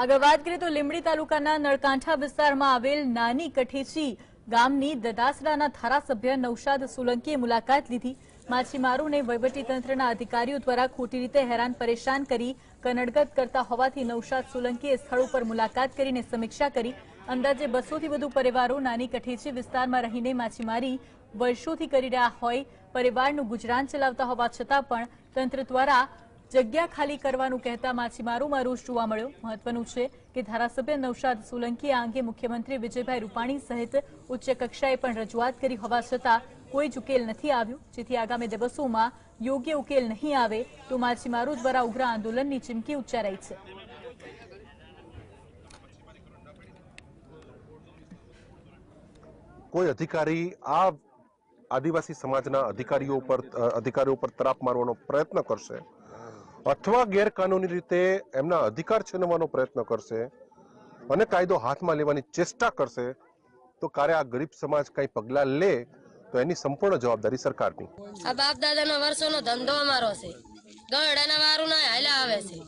આગળ વાત કરીએ તો લીંબડી તાલુકાના નળકાંઠા વિસ્તારમાં આવેલ નાની કઠેચી ગામની દદાસડાના ધારાસભ્ય નૌશાદ સોલંકીએ મુલાકાત લીધી. માછીમારોને વહીવટીતંત્રના અધિકારીઓ દ્વારા ખોટી રીતે હેરાન પરેશાન કરી કનડગત કરતા હોવાથી નૌશાદ સોલંકીએ સ્થળ ઉપર મુલાકાત કરીને સમીક્ષા કરી. અંદાજે બસોથી વધુ પરિવારો નાની કઠેચી વિસ્તારમાં રહીને માછીમારી વર્ષોથી કરી રહ્યા હોય. પરિવારનું ગુજરાન ચલાવતા હોવા છતાં પણ તંત્ર દ્વારા જગ્યા ખાલી કરવાનું કહેતા માછીમારોમાં રોષ જોવા મળ્યો. મહત્વનું છે કે ધારાસભ્ય નવશાદ સોલંકી આ અંગે મુખ્યમંત્રી વિજયભાઈ રૂપાણી સહિત ઉચ્ચ કક્ષાએ પણ રજૂઆત કરી. હોવા છતાં કોઈ જ ઉકેલ નથી આવ્યો. જેથી આગામી દિવસોમાં યોગ્ય ઉકેલ નહીં આવે તો માછીમારો દ્વારા ઉગ્ર આંદોલનની ચીમકી ઉચ્ચારાઈ છે. કોઈ અધિકારી આ આદિવાસી સમાજના અધિકારીઓ ઉપર અ, અધિકારીઓ ઉપર તરાપ મારવાનો પ્રયત્ન કરશે? અથવા ગેરકાનૂની રીતે એમના અધિકાર છીનવવાનો પ્રયત્ન કરશે અને કાયદો હાથમાં લેવાની ચેષ્ટા કરશે તો ક્યારે આ ગરીબ સમાજ કઈ પગલાં લે તો એની સંપૂર્ણ જવાબદારી સરકારની. આ બાપ દાદાનો વર્ષોનો ધંધો અમારો છે. ગરડાના વારું ના હાલ્યા આવે છે.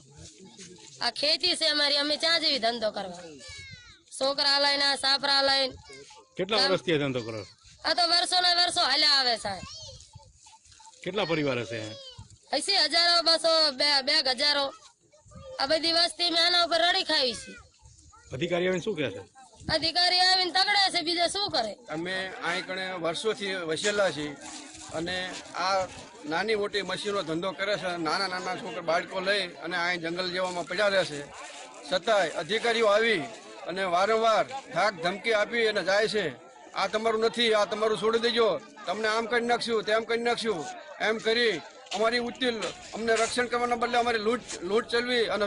આ ખેતી છે અમારી અમે ક્યાં જેવી ધંધો કરવા? છોકરા લઈને આ સાપરા લઈને. કેટલા વર્ષથી આ ધંધો કરો આ તો વર્ષોના વર્ષો હાલ્યા આવે સાહેબ. કેટલા પરિવાર હશે હસી હજારો બસો બે બે હજારો. આ બધી વસ્તી મેં આના ઉપર રડી ખાવી છે. અધિકારી આવીને શું કહે છે? અધિકારી આવીને તગડે છે બીજા શું કરે? અમે અહીં કણે વર્ષોથી વસેલા છીએ અને આ નાની મોટી મશીનો ધંધો કરે છે નાના નાના છોકરા બાળકો લઈ અને અહીં જંગલ જેવામાં પડ્યા રહે છે. છતાંય અધિકારીઓ આવી અને વારંવાર ધાક ધમકી આપી અને જાય છે. આ તમારું નથી આ તમારું છોડી દેજો. તમને આમ કરી નાખશું તેમ કરી નાખશું. એમ કરી અમારી ઉત્તિલ અમને રક્ષણ કરવાના બદલે અમારી લૂંટ લૂંટ ચલવી અને